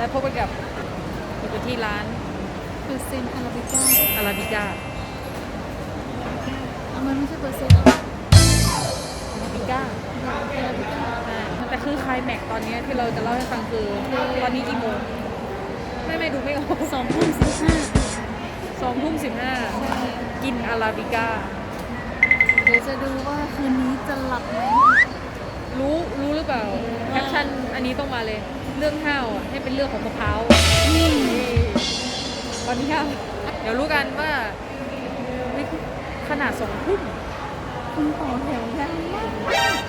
และพบกันกับอยู่ที่ร้านเปอร์เซ็นต์อาราบิก้าอาราบิก้าเอามันไม่ใช่เปอร์เซ็นต์หรออาราบิก้าอาราบิก้าแต่คือคลายแม็กซ์ตอนนี้ที่เราจะเล่าให้ฟังคือตอนนี้กี่โมงไม่ไม่ดูไม่ออกสองทุ่มสิบห้าสองทุ่มสิบห้ากินอาราบิก้าเดี๋ยวจะดูว่าคืนนี้จะหลับไหมรู้รู้หรือเปล่าแคปชั่นอันนี้ต้องมาเลย เรื่องข้าวอะให้เป็นเรื่องของมะพร้าวนี่ตอนนี้ข้าวเดี๋ยวรู้กันว่าเฮ้ยขนาดสองทุ่มคุณต่อแถวยาวมาก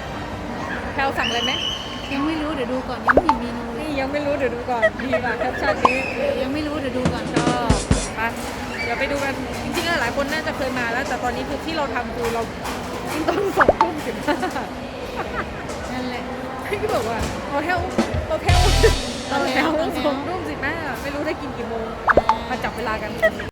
แพลวสั่งเลยไหมยังไม่รู้เดี๋ยวดูก่อนยังไม่เห็นเมนูเลยนี่ยังไม่รู้เดี๋ยวดูก่อนดีว่ะแคปชั่นนี้ยังไม่รู้เดี๋ยวดูก่อนชอบไปเดี๋ยวไปดูกันจริงๆหลายคนน่าจะเคยมาแล้ว แต่ตอนนี้คือที่เราทำคือเราต้องสองทุ่มสิบห้านั่น แหละที่บอกว่าเราแถวเราแถวต่อแถวเราต่อแถวสองทุ่มสิบห้าไม่รู้ได้กินกี่โมง มาจับเวลากัน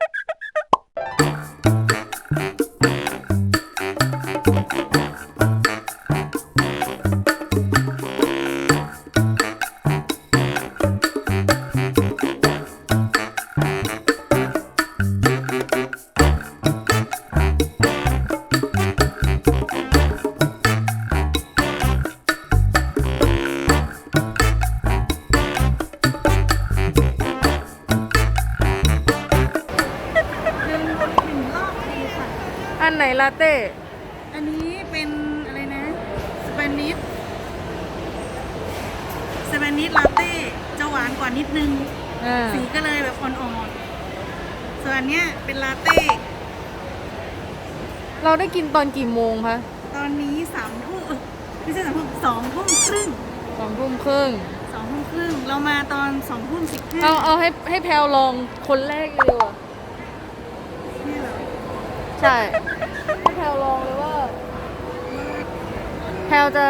ลาเต้ อันนี้เป็นอะไรนะ สเปนิสสเปนิสลาเต้จะหวานกว่านิดนึง อ่า สีก็เลยแบบอ่อนๆ ส่วนอันเนี้ยเป็นลาเต้ เราได้กินตอนกี่โมงคะตอนนี้สามทุ่มเอ้ยไม่ใช่สามทุ่มสองทุ่มครึ่งสองทุ่มครึ่ง สองทุ่มครึ่ง เรามาตอนสองทุ่มสิบห้าเอาเอาให้ให้แพลวลองคนแรกเลยดีกว่านี่เหรอ ใช่ให้แพลวล องเลยว่าแพลวจะ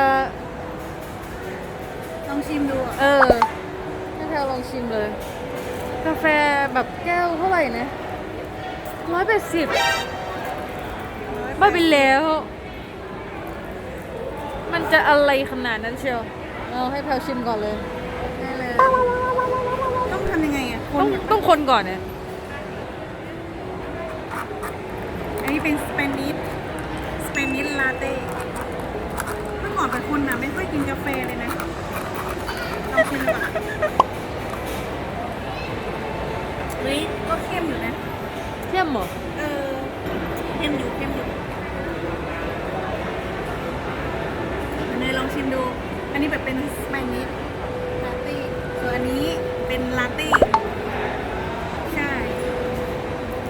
ลองชิมดูอะเออให้แพลวลองชิมเลย กาแฟแบบแก้วเท่าไหร่นะร้อยแปดสิบบ้าไปแล้ว มันจะอะไรขนาดนั้นเชียวเอาให้แพลวชิมก่อนเลย ได้เลยต้องทำยังไงอะคต้อนงต้องคนก่อนเนี่ยอันนี้เป็นสเปนิสส นนี้แบบเป็นสเปนิสลาเต้ส่วนอันนี้เป็นลาเต้ ใช่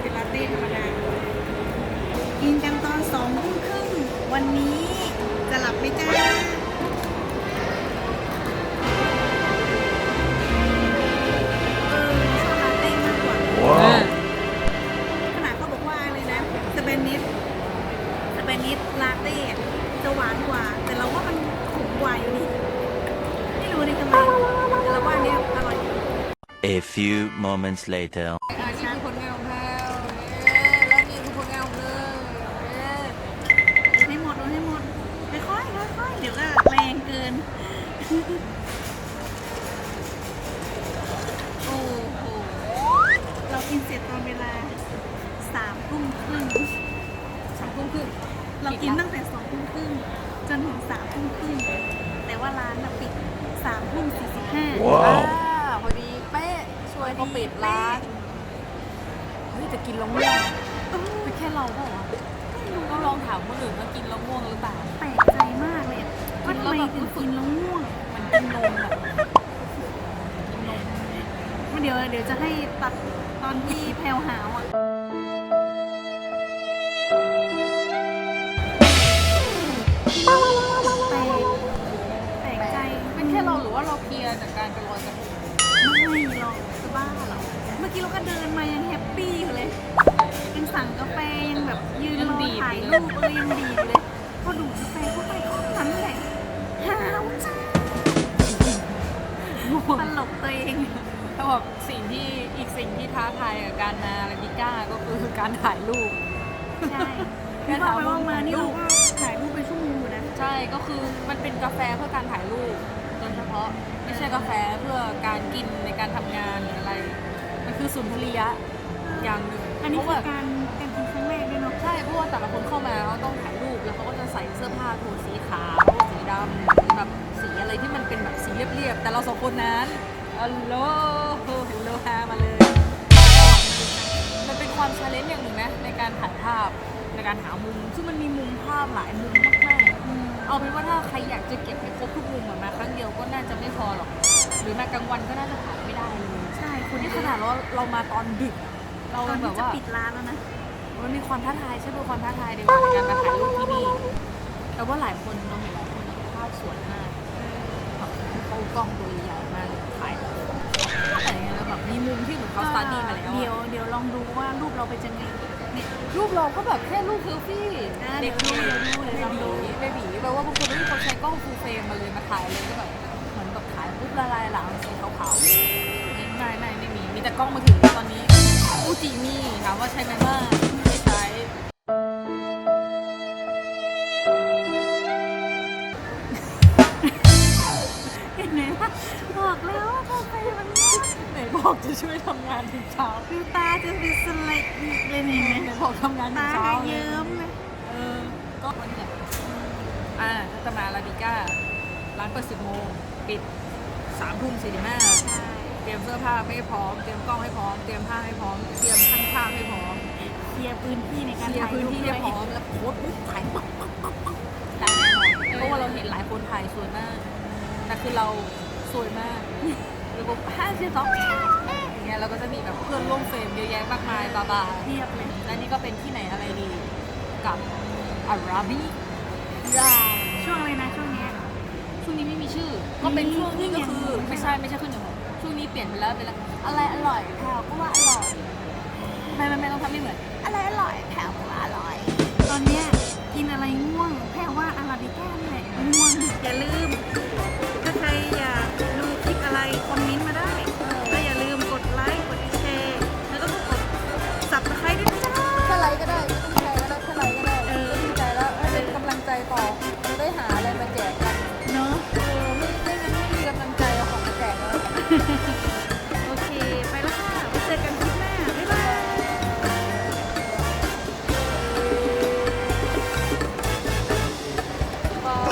เป็นลาเต้ธรรมดา กินกันตอนสองทุ่มครึ่ง วันนี้จะหลับไหมจ้าเออชอบลาเต้มากกว่าอ่าขนาดเขาบอกว่าอะไรนะสเปนิสสเปนิสลาเต้อะจะหวานกว่า แต่เราว่ามันขมก ว่าอยู่ดีไม่รู้ดิทำไมแต่เราว่าอันเนี้ยอร่อยอยู่ A few moments later. อันนี้คือผลงานของแพลวเอ๊ะและนี่คือผลงานของเธอเอ๊ะดูให้หมดดูให้หมดค่อยๆค่อยๆเดี๋ยวก็แรงเกิน โอ้โห เรากินเสร็จตอนเวลาสามทุ่มครึ่งสองทุ่มครึ่งเรากินตั้งแต่สองทุ่มครึ่งจนถึงสามทุ่มครึ่งแต่ ว่าร้านน่ะปิดสามทุ่มสี่สิบห้าอ่าพอดีเป๊ะช่วยเขาปิดร้านเฮ้ยจะกินแล้วง่วงเป็นแค่เราเปล่าวะต้องลองถามคนอื่นว่ากินแล้วง่วงหรือเปล่า แปลกใจมากเลยอะว่าทำไมถึงกินแล้วง่วงมันกินนมแบบกินนมเดี๋ยวเดี๋ยวจะให้ตัดตอนที่แพลวหาวอะ ว่าเราเพลียจากการไปลอยกระทงไม่หรอกจะบ้าเหรอ เมื่อกี้เราก็เดินมายังแฮปปี้อยู่เลยยังสั่งกาแฟยังแบบยืนรอถ่ายรูปเออยังดีอยู่เลย พอดูดกาแฟเข้าไปก็นั้นแหละหาวจ้าตลกตัวเองเขาบอกสิ่งที่อีกสิ่งที่ท้าทายกับการมาอาราบิก้าก็คือการถ่ายรูป ใช่คือว่าไปว่ามานี่เราก็ถ่ายรูปเป็นชั่วโมงอยู่นะ ใช่ ก็คือมันเป็นกาแฟเพื่อการถ่ายรูปโดย เฉพาะไม่ใช่ใช่กาแฟเพื่อการกินในการทำงานหรืออะไร มันคือสุนทรียะอย่างหนึ่งอันนี้เพคืราะอว่า การการกินครั้งแรกด้วยเนาะใช่เพราะว่าแต่ละคนเข้ามาเขาต้องถ่ายรูปแล้วเขาก็จะใส่เสื้อผ้าโทนสีขาวสีดำหรือแบบสีอะไรที่มันเป็นแบบสีเรียบๆแต่เราสองคนนั้นอัลโหลฮัลโหลฮามาเลย มันเป็นความชาเลนจ์อย่างหนึ่งนะในการถ่ายภาพในการหามุม ซึ่งมันมีมุมภาพหลายมุมมากๆ เอาเป็นว่าถ้าใครอยากจะเก็บให้ครบทุกมุมอะมาครั้งเดียวก็น่าจะไม่พอหรอก หรือมากลางวันก็น่าจะถ่ายไม่ได้เลยใช่คนนี่ที่ขขนานาดดเราเรามาตอนดึกอะเราตอนแบที่บจะว่าปิดร้านแล้วนะ มันมีความท้าทายใช่ไหมความท้าทายในการในการมาถ่ายรูปที่นี่ แต่ว่าหลายคนเราเห็นหลายคนภาพสวยมากเขากล้องตัวใหญ่มากเลยถ่ายอะไรเงี้ยแล้วแบบมีมุมที่เหมือนเขาสตาร์ดี้มาแล้วอะ เดี๋ยวเดี๋ยวลองดูว่ารูปเราเป็นยังไงเนี่ย รูปเราก็แบบแค่รูปเซลฟี่อ่าเด็กเดี๋ยวดูเดี๋ยวดูเด็กเดี๋ยวดูบีเบบีแปลว่าบางคนที่เขาใช้กล้องฟูลเฟรมมาเลยมาถ่ายเลยก็แบบเหมือนแบบถ่ายปุ๊บละลายหลังสีขาวๆไม่ไม่ไม่ไม่มีมีแต่กล้องมือถือตอนนี้อูจิมีถามว่าใช้ไหมว่าไบอกจะช่วยทำงานถึงเช้าดูตาจะเป็นสไลด์เลยนี่ไหนไหมบอกทำงานถึตางเช้าเยิ้มเลยเออ ก็วันเนี้ยอ่าถ้าจะมาลาดิก้า ร้านเปิดสิบโมง ปิดสามทุ่มสี่สิบห้าใช่เตรียมเสื้อผ้าให้พร้อม เตรียมกล้องให้พร้อม เตรียมผ้าให้พร้อม เตรียมช่างภาพให้พร้อมเคลียร์พื้นที่ในการเคลียร์ถ่ายพื้นรูปที่ด้ให้วยพร้อม แล้วโพสต์ปุ๊บถ่ายปั๊บปั๊บปั๊บปั๊บได้แน่นอนเพราะว่าเราเห็นหลายคนถ่ายสวยมาก แต่คือเราสวยมากห รือบอกห้าเชียร์สองอย่างเงี้ยเราก็จะมีแบบเพื่อนร่วมเฟรมเยอะแยะมากมายบาบาเทียบเลยและนี่ก็เป็นที่ไหนอะไรดีกับอาราบีราช่วงอะไรนะช่วงเนี้ย ช่วงนี้ไม่มีชื่อ ก็เป็นช่วงนี้ก็คือขึ้นอย่างไม่ใช่ไม่ใช่ขึ้นอย่างผมช่วงนี้เปลี่ยนไปแล้วเป็นแล้วอะไรอร่อยแพรวก็ว่าอร่อยไม่ไม่ไม่ต้องทำไม่เหมือน อะไรอร่อยแพรวก็ว่าอร่อย ตอนเนี้ยกินอะไรง่วงแค่ว่าอาราบิก้านี่แหละง่วงอย่าลื